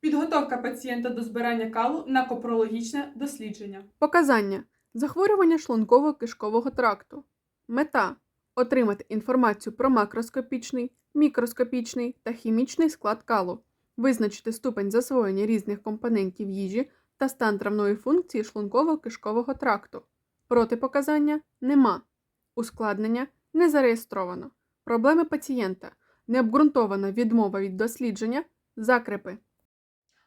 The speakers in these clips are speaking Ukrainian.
Підготовка пацієнта до збирання калу на копрологічне дослідження. Показання захворювання шлунково-кишкового тракту. Мета отримати інформацію про макроскопічний, мікроскопічний та хімічний склад калу, визначити ступень засвоєння різних компонентів їжі та стан травної функції шлунково-кишкового тракту. Протипоказання нема. Ускладнення не зареєстровано. Проблеми пацієнта. Необґрунтована відмова від дослідження. Закрепи.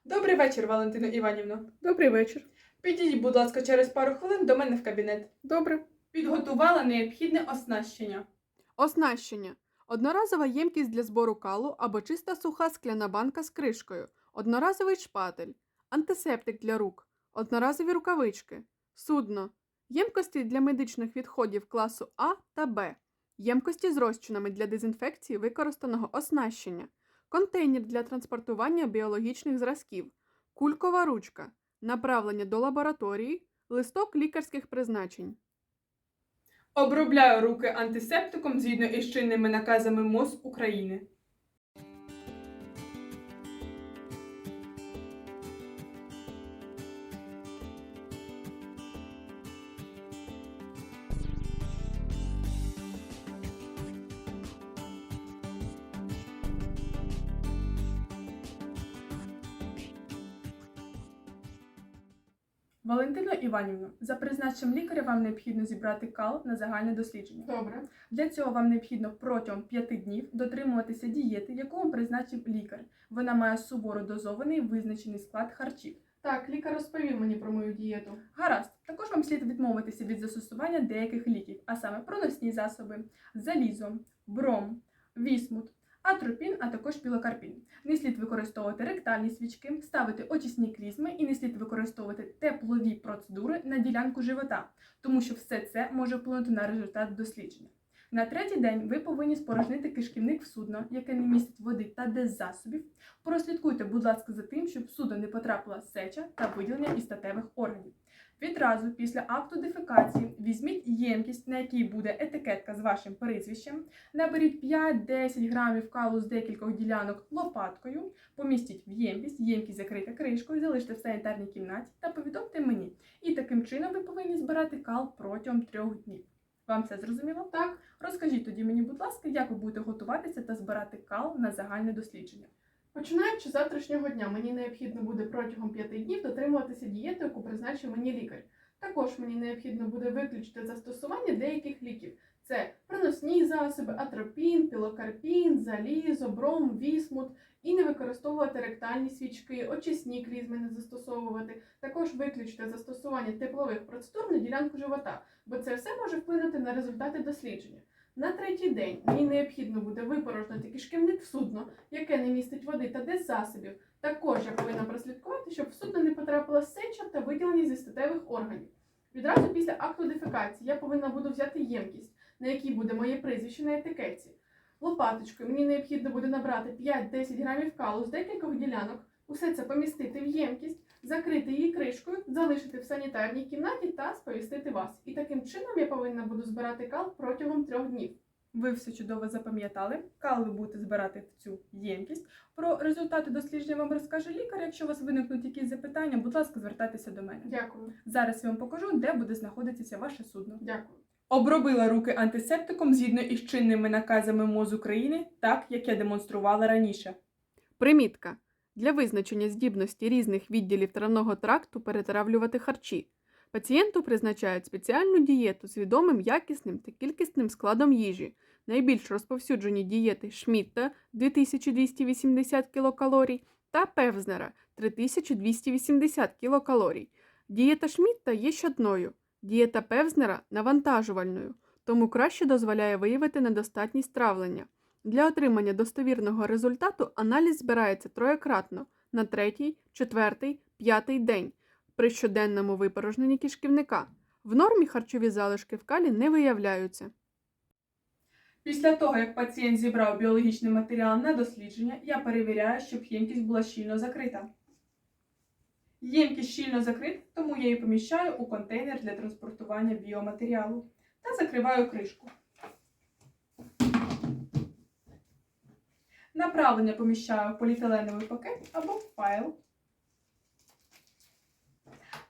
Добрий вечір, Валентино Іванівно. Добрий вечір. Підійдіть, будь ласка, через пару хвилин до мене в кабінет. Добре. Підготувала необхідне оснащення. Оснащення. Одноразова ємкість для збору калу або чиста суха скляна банка з кришкою, одноразовий шпатель, антисептик для рук, одноразові рукавички, судно, ємкості для медичних відходів класу А та Б, ємкості з розчинами для дезінфекції використаного оснащення, контейнер для транспортування біологічних зразків, кулькова ручка, направлення до лабораторії, листок лікарських призначень. Обробляю руки антисептиком згідно із чинними наказами МОЗ України. Валентино Іванівно, за призначенням лікаря вам необхідно зібрати кал на загальне дослідження. Добре. Для цього вам необхідно протягом 5 днів дотримуватися дієти, яку вам призначив лікар. Вона має суворо дозований визначений склад харчів. Так, лікар розповів мені про мою дієту. Гаразд, також вам слід відмовитися від застосування деяких ліків, а саме проносні засоби, залізо, бром, вісмут, атропін, а також пілокарпін. Не слід використовувати ректальні свічки, ставити очисні клізми і не слід використовувати теплові процедури на ділянку живота, тому що все це може вплинути на результат дослідження. На третій день ви повинні спорожнити кишківник в судно, яке не містить води та деззасобів. Прослідкуйте, будь ласка, за тим, щоб в судно не потрапила сеча та виділення із статевих органів. Відразу після акту дефекації візьміть ємкість, на якій буде етикетка з вашим прізвищем, наберіть 5-10 грамів калу з декількох ділянок лопаткою, помістіть в ємкість, ємкість закрита кришкою, залиште в санітарній кімнаті та повідомте мені. І таким чином ви повинні збирати кал протягом трьох днів. Вам це зрозуміло? Так. Розкажіть тоді мені, будь ласка, як ви будете готуватися та збирати кал на загальне дослідження. Починаючи з завтрашнього дня, мені необхідно буде протягом п'яти днів дотримуватися дієти, яку призначив мені лікар. Також мені необхідно буде виключити застосування деяких ліків. Це проносні засоби, атропін, пілокарпін, залізо, бром, вісмут, і не використовувати ректальні свічки, очисні клізми не застосовувати. Також виключити застосування теплових процедур на ділянку живота, бо це все може вплинути на результати дослідження. На третій день мені необхідно буде випорожнити кишківник в судно, яке не містить води та деззасобів. Також я повинна прослідкувати, щоб в судно не потрапила сеча та виділення зі статевих органів. Відразу після акту дефекації я повинна буду взяти ємкість, на якій буде моє прізвище на етикетці. Лопаточкою мені необхідно буде набрати 5-10 грамів калу з декількох ділянок, усе це помістити в ємкість, закрити її кришкою, залишити в санітарній кімнаті та сповістити вас. І таким чином я повинна буду збирати кал протягом трьох днів. Ви все чудово запам'ятали. Кал ви будете збирати в цю ємкість. Про результати дослідження вам розкаже лікар. Якщо у вас виникнуть якісь запитання, будь ласка, звертайтеся до мене. Дякую. Зараз я вам покажу, де буде знаходитися ваше судно. Дякую. Обробила руки антисептиком згідно із чинними наказами МОЗ України, так як я демонструвала раніше. Примітка. Для визначення здібності різних відділів травного тракту перетравлювати харчі. Пацієнту призначають спеціальну дієту з відомим якісним та кількісним складом їжі. Найбільш розповсюджені дієти Шмітта 2280 кілокалорій та Певзнера 3280 кілокалорій. Дієта Шмітта є щодною, дієта Певзнера навантажувальною, тому краще дозволяє виявити недостатність травлення. Для отримання достовірного результату аналіз збирається троєкратно на третій, четвертий, п'ятий день при щоденному випорожненні кишківника. В нормі харчові залишки в калі не виявляються. Після того, як пацієнт зібрав біологічний матеріал на дослідження, я перевіряю, щоб ємкість була щільно закрита. Ємкість щільно закрита, тому я її поміщаю у контейнер для транспортування біоматеріалу та закриваю кришку. Направлення поміщаю в поліетиленовий пакет або в файл.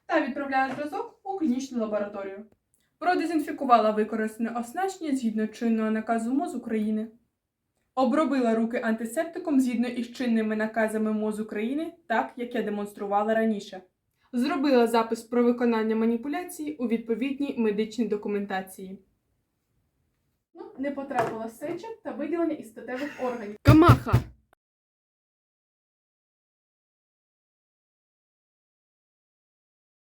Та відправляю зразок у клінічну лабораторію. Продезінфікувала використане оснащення згідно чинного наказу МОЗ України. Обробила руки антисептиком згідно із чинними наказами МОЗ України, так як я демонструвала раніше. Зробила запис про виконання маніпуляції у відповідній медичній документації. Не потрапила сеча та виділення із статевих органів. Камаха!